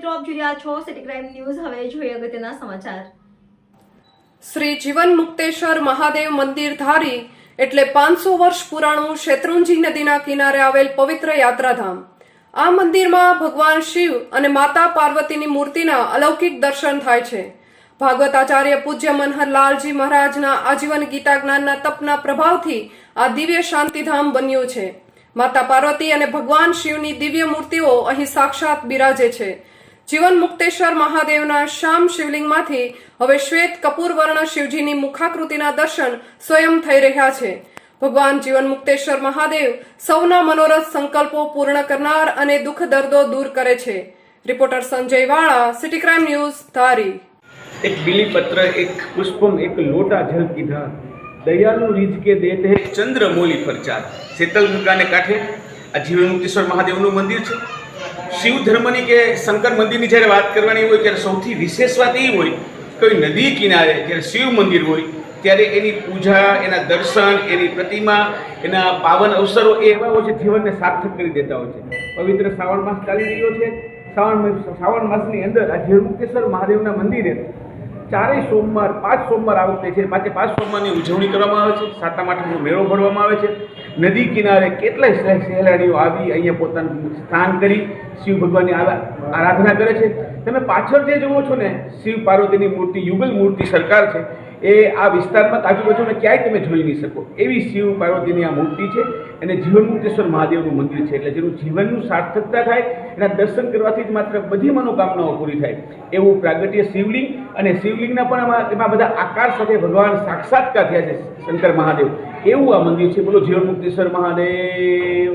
મિત્રો, આપ જોઈ રહ્યા છો સિટી ક્રાઇમ ન્યૂઝ હવે જોઈએ અગત્યના સમાચાર. શ્રી જીવન મુક્તેશ્વર મહાદેવ મંદિર ધારી એટલે પાંચસો વર્ષ પુરાણું શેત્રુંજી નદીના કિનારે આવેલ પવિત્ર યાત્રાધામ. આ મંદિરમાં ભગવાન શિવ અને માતા પાર્વતીની મૂર્તિના અલૌકિક દર્શન થાય છે. ભાગવત આચાર્ય પૂજ્ય મનહરલાલજી મહારાજના આજીવન ગીતા જ્ઞાનના તપના પ્રભાવથી આ દિવ્ય શાંતિધામ બન્યું છે. માતા પાર્વતી અને ભગવાન શિવની દિવ્ય મૂર્તિઓ અહીં સાક્ષાત બિરાજે છે. જીવન મુક્તેશ્વર મહાદેવના શામ શિવલિંગમાંથી હવે શ્વેત કપૂર વર્ણ શિવજીની મુખાકૃતિના દર્શન સ્વયં થઈ રહ્યા છે. ભગવાન જીવન મુક્તેશ્વર મહાદેવ સૌના મનોરથ સંકલ્પો પૂર્ણ કરનાર અને દુઃખ દર્દો દૂર કરે છે. રિપોર્ટર સંજય વાળા સિટી ક્રાઇમ ન્યૂઝ તારી એક બિલીપત્ર એક પુષ્પમ એક લોટા જલ કીધા. દયાલુ રીજ કે દેતે ચંદ્રમોલી પર ચાર. શીતલ ગંગાને કાંઠે આ જીવન મુક્તેશ્વર મહાદેવનું મંદિર છે. શિવ ધર્મની કે શંકર મંદિરની જ્યારે વાત કરવાની હોય, ત્યારે સૌથી વિશેષ વાત એ હોય, કોઈ નદી કિનારે જ્યારે શિવ મંદિર હોય, ત્યારે એની પૂજા, એના દર્શન, એની પ્રતિમા, એના પાવન અવસરો એ એવા હોય છે, જીવનને સાર્થક કરી દેતા હોય છે. પવિત્ર શ્રાવણ માસ ચાલી રહ્યો છે. શ્રાવણ શ્રાવણ માસની અંદર આ જીવન મહાદેવના મંદિરે ચારેય સોમવાર, પાંચ સોમવાર આ વખતે છે. માટે પાંચ સોમવારની ઉજવણી કરવામાં આવે છે. સાતમ આઠમનો મેળો ભરવામાં આવે છે. નદી કિનારે કેટલાય સહે- સહેલાણીઓ આવી અહીંયા પોતાનું સ્થાન કરી શિવ ભગવાનની આરાધના કરે છે. તમે પાછળ જે જુઓ છો ને, શિવ પાર્વતીની મૂર્તિ, યુગલ મૂર્તિ સરકાર છે, એ આ વિસ્તારમાં આજુબાજુમાં ક્યાંય તમે જોઈ નહીં શકો. એવી શિવ પાર્વતીની આ મૂર્તિ છે અને જીવનમુક્તેશ્વર મહાદેવનું મંદિર છે એટલે જેનું જીવનનું સાર્થકતા થાય, એના દર્શન કરવાથી જ માત્ર બધી મનોકામનાઓ પૂરી થાય. એવું પ્રાગટ્ય શિવલિંગ અને શિવલિંગના પણ એમાં બધા આકાર સાથે ભગવાન સાક્ષાત્કાર થયા છે શંકર મહાદેવ. એવું આ મંદિર છે? બોલો જીવન મુક્તેશ્વર મહાદેવ